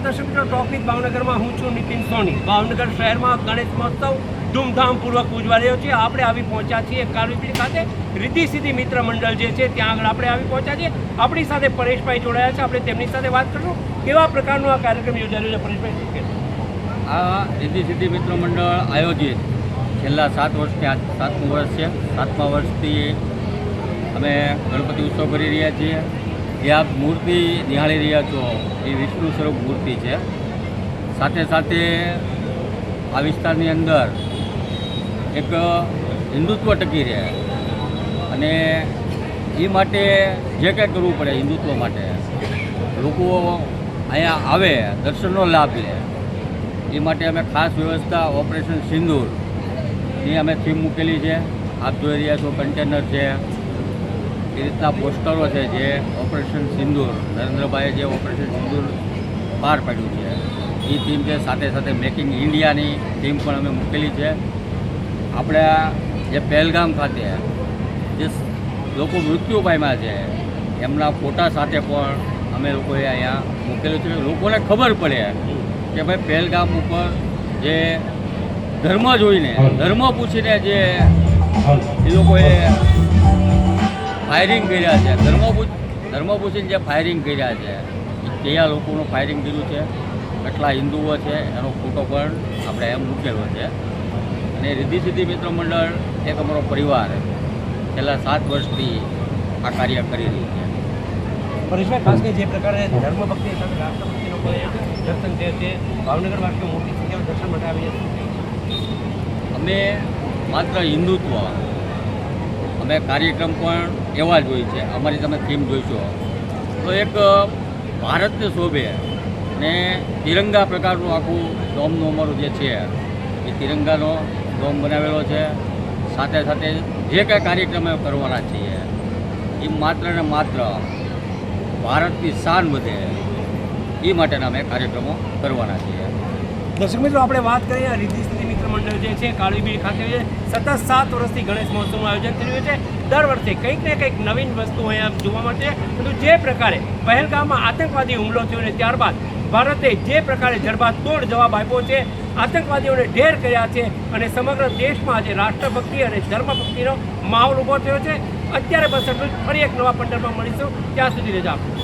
નમસ્કાર દર્શક મિત્રો ટોપિક ભાવનગરમાં હું છું નીતિન સોની. ભાવનગર શહેરમાં ગણેશ મહોત્સવ ધૂમધામપૂર્વક ઉજવા રહ્યો છે. આપણે આવી પહોંચ્યા છીએ કાળવીપીડી ખાતે. રિદ્ધિ સિદ્ધિ મિત્ર મંડળ જે છે, ત્યાં આગળ આપણે આવી પહોંચ્યા છીએ. આપણી સાથે પરેશભાઈ જોડાયા છે. આપણે તેમની સાથે વાત કરીશું. કેવા પ્રકારનો આ કાર્યક્રમ યોજાયો છે? પરેશભાઈ આ રીતિ સિદ્ધિ મિત્ર મંડળ આયોજિત છેલ્લા સાત વર્ષથી આ સાતમું વર્ષ છે. સાતમા વર્ષથી અમે ગણપતિ ઉત્સવ કરી રહ્યા છીએ. જે આપ મૂર્તિ નિહાળી રહ્યા છો, એ વિષ્ણુ સ્વરૂપ મૂર્તિ છે. સાથે સાથે આ વિસ્તારની અંદર એક હિન્દુત્વ ટકી રહે. અને એ માટે જે કંઈ કરવું પડે હિન્દુત્વ માટે, લોકો અહીંયા આવે, દર્શનનો લાભ લે. એ માટે અમે ખાસ વ્યવસ્થા ઓપરેશન સિંદૂર, એ અમે થીમ મૂકેલી છે. આપ જોઈ રહ્યા છો કન્ટેનર છે. એ રીતના પોસ્ટરો છે જે ઓપરેશન સિંદૂર નરેન્દ્રભાઈએ જે ઓપરેશન સિંદૂર બહાર પાડ્યું છે. એ ટીમ છે સાથે સાથે મેકિંગ ઇન્ડિયાની ટીમ પણ અમે મૂકેલી છે. આપણે જે પહેલગામ ખાતે જે લોકો મૃત્યુ પામ્યા છે એમના ફોટા સાથે પણ અમે લોકોએ અહીંયા મૂકેલું છે. લોકોને ખબર પડે કે ભાઈ પહેલગામ ઉપર જે ધર્મ જોઈને ધર્મ પૂછીને જે એ લોકોએ ફાયરિંગ કર્યા છે. ધર્મ પૂછ જે ફાયરિંગ કર્યા છે કયા લોકોનું ફાયરિંગ કર્યું છે કેટલા હિન્દુઓ છે એનો ફોટો પણ આપણે એમ મૂકેલો છે. અને રિદ્ધિ સિદ્ધિ મિત્ર મંડળ એક અમારો પરિવાર છેલ્લા સાત વર્ષથી આ કાર્ય કરી રહ્યું છે. પરેશભાઈ ખાસ જે પ્રકારે ધર્મ ભક્તિ સાથે રાષ્ટ્રભક્તિનો કોઈ દર્શન છે તે ભાવનગરવાસીઓ મોટી સંખ્યામાં દર્શન માટે આવી છે? અમે માત્ર હિન્દુત્વ અમે કાર્યક્રમ પણ એવા જ હોય છે. અમારી તમે થીમ જોઈશો. તો એક ભારતને શોભે ને તિરંગા પ્રકારનું આખું ડોમનું અમારું જે છે, એ તિરંગાનો ડોમ બનાવેલો છે. સાથે સાથે જે કાંઈ કાર્યક્રમ કરવાના છીએ, એ માત્ર ને માત્ર ભારતની શાન વધે, એ માટેના અમે કાર્યક્રમો કરવાના છીએ. દર્શક મિત્રો, આપણે વાત કરીએ મિત્ર મંડળ જે છે, કાળીબીર ખાતે છે સતત સાત વર્ષથી ગણેશ મહોત્સવનું આયોજન કર્યું છે. દર વર્ષે કંઈક ને કંઈક નવીન વસ્તુ અહીંયા જોવા મળશે પરંતુ જે પ્રકારે પહેલગામમાં આતંકવાદી હુમલો થયો અને ત્યારબાદ ભારતે જે પ્રકારે જડબાતોડ જવાબ આપ્યો છે, આતંકવાદીઓને ઢેર કર્યા છે અને સમગ્ર દેશમાં આજે રાષ્ટ્રભક્તિ અને ધર્મભક્તિનો માહોલ ઊભો થયો છે. અત્યારે બસ ફરી એક નવા પંડરમાં મળીશું. ત્યાં સુધી રજા આપો.